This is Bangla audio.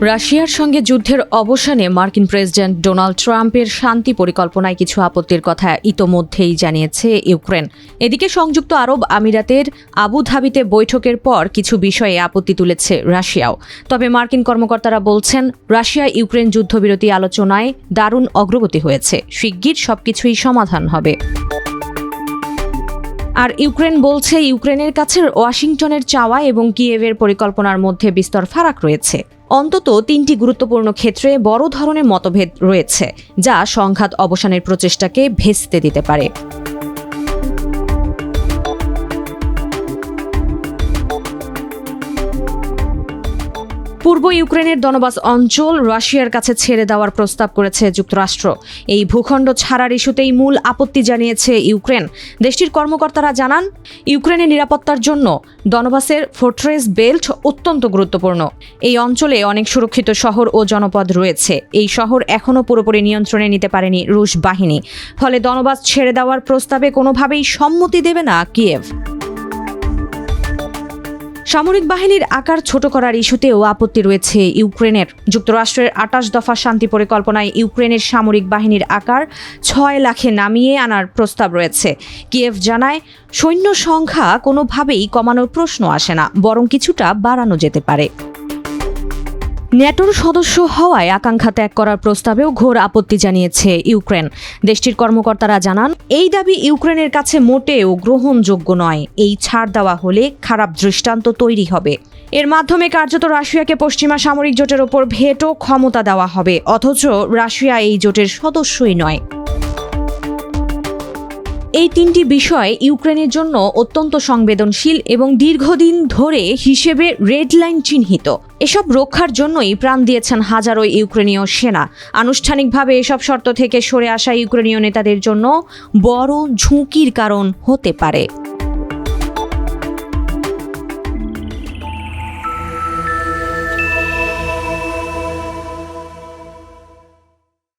রাশিয়ার সঙ্গে যুদ্ধের অবসানে মার্কিন প্রেসিডেন্ট ডোনাল্ড ট্রাম্পের শান্তি পরিকল্পনায় কিছু আপত্তির কথা ইতোমধ্যেই জানিয়েছে ইউক্রেন। এদিকে সংযুক্ত আরব আমিরাতের আবুধাবিতে বৈঠকের পর কিছু বিষয়ে আপত্তি তুলেছে রাশিয়াও। তবে মার্কিন কর্মকর্তারা বলছেন রাশিয়া ইউক্রেন যুদ্ধবিরতি আলোচনায় দারুণ অগ্রগতি হয়েছে। শিগগির সবকিছুই সমাধান হবে। আর ইউক্রেন বলছে ইউক্রেনের কাছে ওয়াশিংটনের চাওয়া এবং কিয়েভের পরিকল্পনার মধ্যে বিস্তর ফারাক রয়েছে। অন্তত তিনটি গুরুত্বপূর্ণ ক্ষেত্রে বড় ধরনের মতভেদ রয়েছে, যা সংঘাত অবসানের প্রচেষ্টাকে ভেস্তে দিতে পারে। পূর্ব ইউক্রেনের দনবাস অঞ্চল রাশিয়ার কাছে ছেড়ে দেওয়ার প্রস্তাব করেছে যুক্তরাষ্ট্র। এই ভূখণ্ড ছাড়ার ইস্যুতেই মূল আপত্তি জানিয়েছে ইউক্রেন। দেশটির কর্মকর্তারা জানান, ইউক্রেনের নিরাপত্তার জন্য দনবাসের ফোর্ট্রেস বেল্ট অত্যন্ত গুরুত্বপূর্ণ। এই অঞ্চলে অনেক সুরক্ষিত শহর ও জনপদ রয়েছে। এই শহর এখনও পুরোপুরি নিয়ন্ত্রণে নিতে পারেনি রুশ বাহিনী। ফলে দনবাস ছেড়ে দেওয়ার প্রস্তাবে কোনোভাবেই সম্মতি দেবে না কিয়েভ। সামরিক বাহিনীর আকার ছোট করার ইস্যুতেও আপত্তি রয়েছে ইউক্রেনের। যুক্তরাষ্ট্রের আটাশ দফা শান্তি পরিকল্পনায় ইউক্রেনের সামরিক বাহিনীর আকার ছয় লাখে নামিয়ে আনার প্রস্তাব রয়েছে। কিয়েভ জানায়, সৈন্য সংখ্যা কোনোভাবেই কমানোর প্রশ্ন আসে না, বরং কিছুটা বাড়ানো যেতে পারে। ন্যাটোর সদস্য হওয়ায় আকাঙ্ক্ষা ত্যাগ করার প্রস্তাবেও ঘোর আপত্তি জানিয়েছে ইউক্রেন। দেশটির কর্মকর্তারা জানান, এই দাবি ইউক্রেনের কাছে মোটেও গ্রহণযোগ্য নয়। এই ছাড় দেওয়া হলে খারাপ দৃষ্টান্ত তৈরি হবে। এর মাধ্যমে কার্যত রাশিয়াকে পশ্চিমা সামরিক জোটের ওপর ভেটো ক্ষমতা দেওয়া হবে। অথচ রাশিয়া এই জোটের সদস্যই নয়। এই তিনটি বিষয় ইউক্রেনের জন্য অত্যন্ত সংবেদনশীল এবং দীর্ঘদিন ধরে হিসেবে রেড লাইন চিহ্নিত। এসব রক্ষার জন্যই প্রাণ দিয়েছেন হাজারো ইউক্রেনীয় সেনা। আনুষ্ঠানিকভাবে এসব শর্ত থেকে সরে আসা ইউক্রেনীয় নেতাদের জন্য বড় ঝুঁকির কারণ হতে পারে।